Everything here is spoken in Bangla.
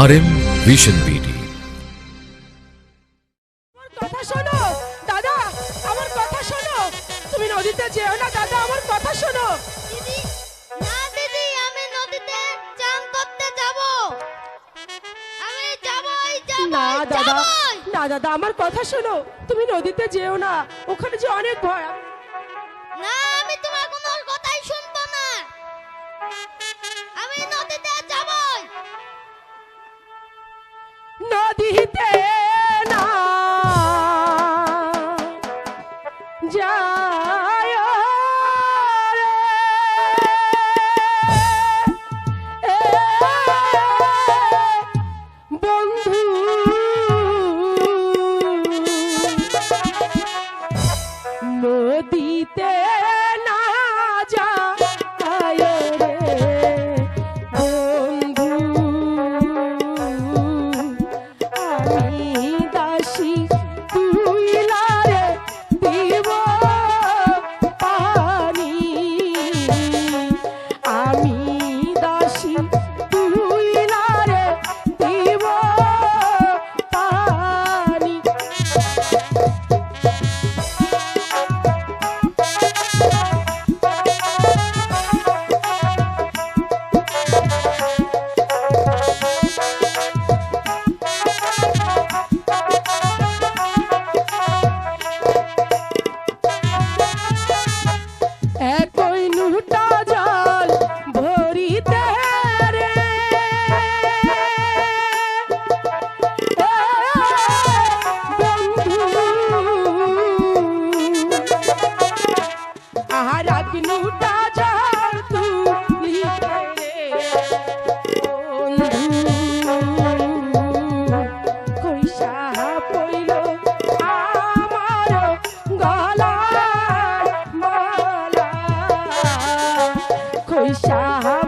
আর এম ভিশন বিডি আমার কথা শোনো। দাদা আমার কথা শোনো। তুমি নদীতে যেও না দাদা আমার কথা শোনো। দিদি না দিদি আমি নদীতে চান করতে যাব। আমি যাবই যাবই না দাদা। না দাদা আমার কথা শোনো। তুমি নদীতে যেও না। ওখানে যে অনেক ভয়। না আমি তোমার কোনো কথাই শুনব না। আমি নদীতে নদীতে সাহা